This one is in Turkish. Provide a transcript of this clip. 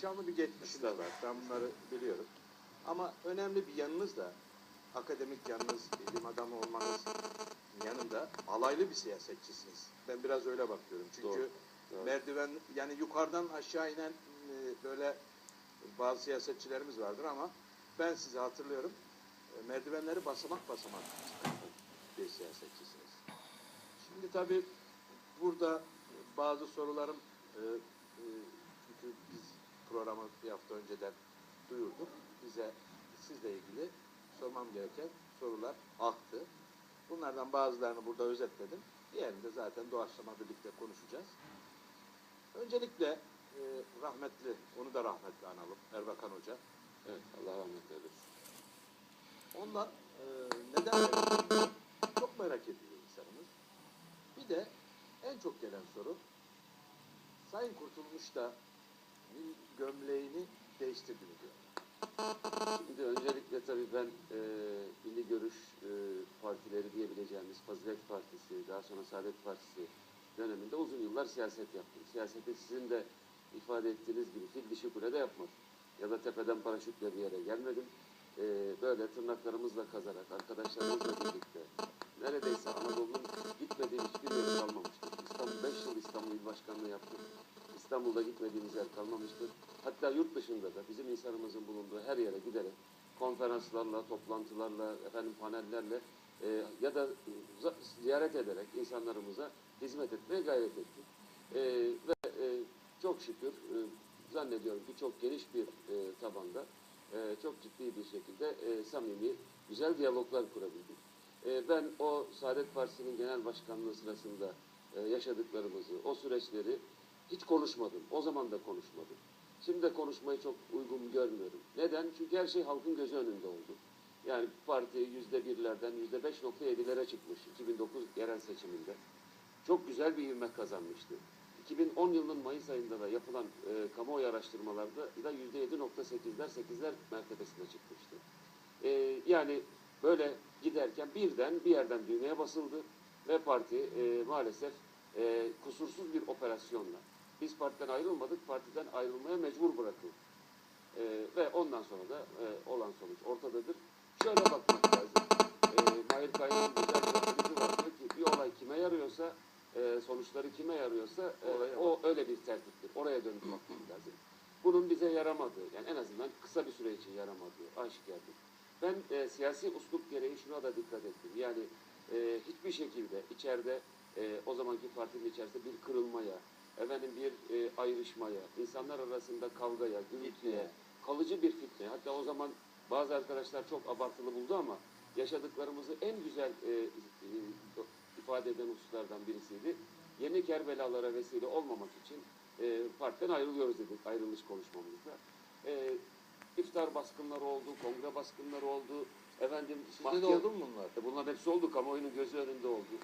şanlı bir geçmişiniz var. Ben bunları biliyorum. Ama önemli bir yanınız da akademik yanınız, bilim adamı olmanız yanında alaylı bir siyasetçisiniz. Ben biraz öyle bakıyorum. Çünkü Doğru, doğru. merdiven yani yukarıdan aşağı inen e, böyle bazı siyasetçilerimiz vardır ama ben sizi hatırlıyorum. E, merdivenleri basamak basamak bir siyasetçisiniz. Şimdi tabii burada bazı sorularım e, e, çünkü biz programı bir hafta önceden duyurduk. Bize sizle ilgili sormam gereken sorular aktı. Bunlardan bazılarını burada özetledim. Diğerini de zaten doğaçlama birlikte konuşacağız. Öncelikle e, rahmetli, onu da rahmetli analım Erbakan Hoca. Evet, Allah rahmet eylesin. Ondan e, neden merak Çok merak ediyor insanımız. Bir de en çok gelen soru Sayın Kurtulmuş da gömleğini değiştirdi mi diyor. Şimdi öncelikle tabii ben e, Milli Görüş e, partileri diyebileceğimiz Fazilet Partisi, daha sonra Saadet Partisi döneminde uzun yıllar siyaset yaptım. Siyaseti sizin de ifade ettiğiniz gibi fil dişi kulede yapmadım. Ya da tepeden paraşütle bir yere gelmedim. E, böyle tırnaklarımızla kazarak, arkadaşlarımızla birlikte İstanbul'da gitmediğimiz yer kalmamıştır. Hatta yurt dışında da bizim insanımızın bulunduğu her yere giderek konferanslarla, toplantılarla, efendim panellerle e, ya da ziyaret ederek insanlarımıza hizmet etmeye gayret ettik. E, ve e, çok şükür e, zannediyorum ki çok geniş bir e, tabanda e, çok ciddi bir şekilde e, samimi, güzel diyaloglar kurabildik. E, ben o Saadet Partisi'nin genel başkanlığı sırasında e, yaşadıklarımızı, o süreçleri hiç konuşmadım. O zaman da konuşmadım. Şimdi de konuşmayı çok uygun görmüyorum. Neden? Çünkü her şey halkın gözü önünde oldu. Yani parti yüzde birlerden yüzde beş nokta yedilere çıkmış 2009 yerel seçiminde. Çok güzel bir ivme kazanmıştı. 2010 yılının Mayıs ayında da yapılan e, kamuoyu araştırmalarda da yüzde yedi nokta sekizler, sekizler mertebesine çıkmıştı. E, yani böyle giderken birden bir yerden düğmeye basıldı ve parti e, maalesef e, kusursuz bir operasyonla biz partiden ayrılmadık, partiden ayrılmaya mecbur bırakıldık. E, ve ondan sonra da e, olan sonuç ortadadır. Şöyle bakmak lazım. E, Mahir Kaynağ'ın güzel bir sözü var. Diyor ki bir olay kime yarıyorsa, e, sonuçları kime yarıyorsa e, Oraya o öyle bir tertiptir. Oraya dönüp bakmak lazım. Bunun bize yaramadığı, yani en azından kısa bir süre için yaramadığı aşikardır. Ben e, siyasi uslup gereği şuna da dikkat ettim. Yani e, hiçbir şekilde içeride e, o zamanki partinin içerisinde bir kırılmaya, efendim bir e, ayrışmaya, insanlar arasında kavgaya, gürültüye, kalıcı bir fitne. Hatta o zaman bazı arkadaşlar çok abartılı buldu ama yaşadıklarımızı en güzel e, e, ifade eden hususlardan birisiydi. Yeni Kerbelalara vesile olmamak için e, partiden ayrılıyoruz dedik ayrılış konuşmamızda. E, iftar baskınları oldu, kongre baskınları oldu. Efendim Sizde de mahkeme- oldu mu bunlar? e bunların hepsi oldu. Kamuoyunun gözü önünde oldu.